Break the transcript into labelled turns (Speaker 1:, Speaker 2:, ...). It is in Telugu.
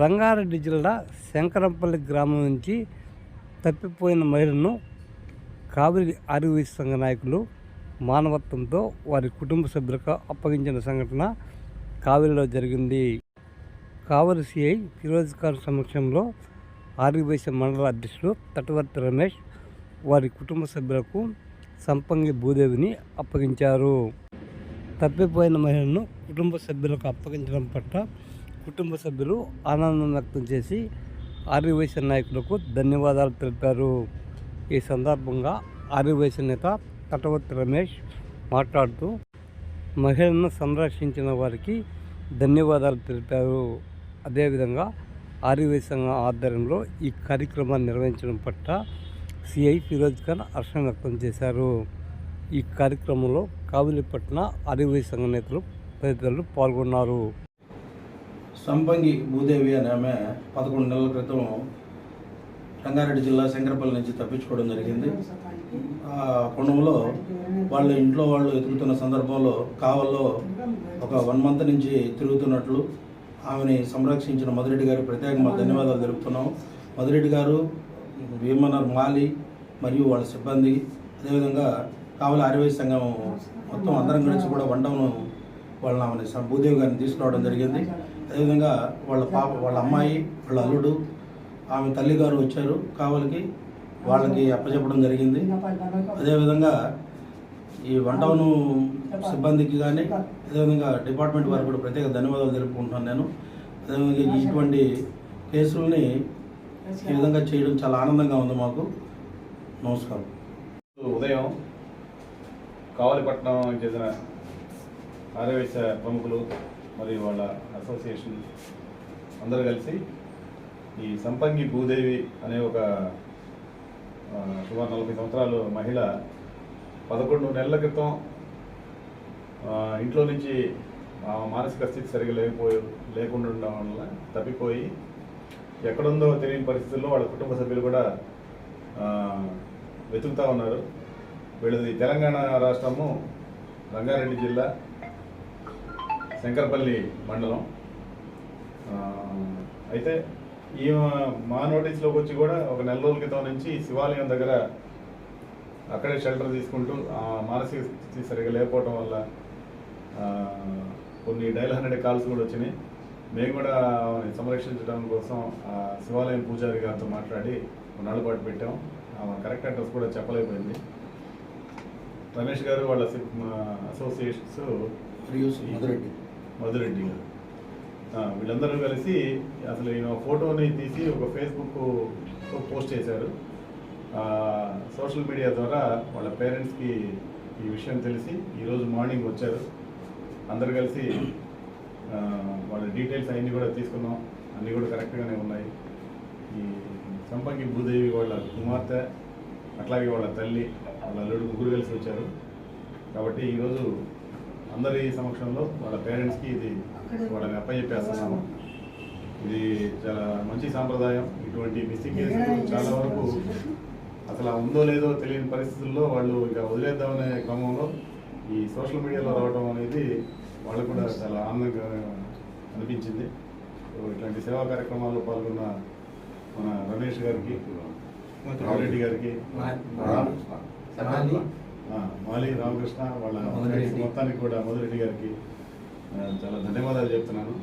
Speaker 1: రంగారెడ్డి జిల్లా శంకరంపల్లి గ్రామం నుంచి తప్పిపోయిన మహిళను కావిరి ఆర్వీ సంఘ నాయకులు మానవత్వంతో వారి కుటుంబ సభ్యులకు అప్పగించిన సంఘటన కావిరిలో జరిగింది. కావలి సిఐ ఫిరోజ్ ఖాన్ సమక్షంలో ఆర్యవైశ్య మండల అధ్యక్షుడు తటవర్తి రమేష్ వారి కుటుంబ సభ్యులకు సంపంగి భూదేవిని అప్పగించారు. తప్పిపోయిన మహిళను కుటుంబ సభ్యులకు అప్పగించడం పట్ల కుటుంబ సభ్యులు ఆనందం వ్యక్తం చేసి ఆర్యవైశ్య నాయకులకు ధన్యవాదాలు తెలిపారు. ఈ సందర్భంగా ఆర్యవైశ్య నేత తటవర్తి రమేష్ మాట్లాడుతూ మహిళలను సంరక్షించిన వారికి ధన్యవాదాలు తెలిపారు. అదేవిధంగా ఆర్యవై సంఘం ఆధ్వర్యంలో ఈ కార్యక్రమాన్ని నిర్వహించడం పట్ల సిఐ ఫిరోజ్ ఖాన్ హర్షం వ్యక్తం చేశారు. ఈ కార్యక్రమంలో కావిలిపట్న ఆర్యవై సంఘ నేతలు తదితరులు పాల్గొన్నారు.
Speaker 2: సంపంగి భూదేవి అనే ఆమె పదకొండు నెలల క్రితం రంగారెడ్డి జిల్లా శంకరపల్లి నుంచి తప్పించుకోవడం జరిగింది. ఆ కుటుంబంలో వాళ్ళ ఇంట్లో వాళ్ళు ఎదుగుతున్న సందర్భంలో కావల్లో ఒక వన్ మంత్ నుంచి తిరుగుతున్నట్లు ఆమెని సంరక్షించిన మధురెడ్డి గారికి ప్రత్యేకంగా ధన్యవాదాలు తెలుపుతున్నాం. మధురెడ్డి గారు వేమనర్ మాలి మరియు వాళ్ళ సిబ్బంది అదేవిధంగా కావలి ఆర్యవైశ్య సంఘం మొత్తం అందరం కలిసి కూడా వంటను వాళ్ళని ఆమెని భూదేవి గారిని తీసుకురావడం జరిగింది. అదేవిధంగా వాళ్ళ పాప వాళ్ళ అమ్మాయి వాళ్ళ అల్లుడు ఆమె తల్లిగారు వచ్చారు కావలికి. వాళ్ళకి అప్పచెప్పడం జరిగింది. అదేవిధంగా ఈ వంటవను సిబ్బందికి కానీ అదేవిధంగా డిపార్ట్మెంట్ వారికి కూడా ప్రత్యేక ధన్యవాదాలు తెలుపుకుంటున్నాను నేను. అదేవిధంగా ఇటువంటి కేసుల్ని ఈ విధంగా చేయడం చాలా ఆనందంగా ఉంది మాకు. నమస్కారం.
Speaker 3: ఉదయం కావలిపట్నం చెందిన ఆర్యవేశ ప్రముఖులు మరియు వాళ్ళ అసోసియేషన్ అందరూ కలిసి ఈ సంపంగి భూదేవి అనే ఒక సుమారు నలభై సంవత్సరాలు మహిళ పదకొండు నెలల క్రితం ఇంట్లో నుంచి మానసిక స్థితి సరిగా లేకపోయి లేకుండా ఉండడం వల్ల తప్పిపోయి ఎక్కడుందో తెలియని పరిస్థితుల్లో వాళ్ళ కుటుంబ సభ్యులు కూడా వెతుకుతూ వెతుకుతా ఉన్నారు. వీళ్ళది తెలంగాణ రాష్ట్రము రంగారెడ్డి జిల్లా. శంకరపల్లి మండలం. అయితే ఈ మా నోటీస్లోకి వచ్చి కూడా ఒక నెల రోజుల క్రితం నుంచి శివాలయం దగ్గర అక్కడే షెల్టర్ తీసుకుంటూ ఆ మానసిక స్థితి సరిగా లేకపోవడం వల్ల కొన్ని డైల్ హండ్రెడ్ కాల్స్ కూడా వచ్చినాయి. మేము కూడా సంరక్షించడం కోసం ఆ శివాలయం పూజారి గారితో మాట్లాడి కొన్నాళ్ళ పాటు పెట్టాం. ఆమె కరెక్ట్ అడ్రస్ కూడా చెప్పలేకపోయింది. రమేష్ గారు వాళ్ళ అసోసియేషన్స్
Speaker 2: రెడ్డి మధురెడ్డి
Speaker 3: గారు. వీళ్ళందరూ కలిసి అసలు ఈయన ఫోటోని తీసి ఒక ఫేస్బుక్ పోస్ట్ చేశారు. సోషల్ మీడియా ద్వారా వాళ్ళ పేరెంట్స్కి ఈ విషయం తెలిసి ఈరోజు మార్నింగ్ వచ్చారు. అందరు కలిసి వాళ్ళ డీటెయిల్స్ అన్నీ కూడా తీసుకున్నాం. అన్నీ కూడా కరెక్ట్గానే ఉన్నాయి. ఈ సంపంగి భూదేవి వాళ్ళ కుమార్తె అట్లాగే వాళ్ళ తల్లి వాళ్ళ అల్లుడు ముగ్గురు కలిసి వచ్చారు. కాబట్టి ఈరోజు అందరి సమక్షంలో వాళ్ళ పేరెంట్స్కి ఇది వాళ్ళని అప్పచెప్పేస్తున్నాము. ఇది చాలా మంచి సాంప్రదాయం. ఇటువంటి మిస్సింగ్ కేసులు చాలా వరకు అసలు ఉందో లేదో తెలియని పరిస్థితుల్లో వాళ్ళు ఇక వదిలేద్దామనే క్రమంలో ఈ సోషల్ మీడియాలో రావడం అనేది వాళ్ళకు కూడా చాలా ఆనందంగా అనిపించింది. సో ఇట్లాంటి సేవా కార్యక్రమాల్లో పాల్గొన్న మన రమేష్ గారికి రామరెడ్డి గారికి మాలి రామకృష్ణ వాళ్ళ. మొత్తానికి కూడా మధురెడ్డి గారికి చాలా ధన్యవాదాలు చెప్తున్నాను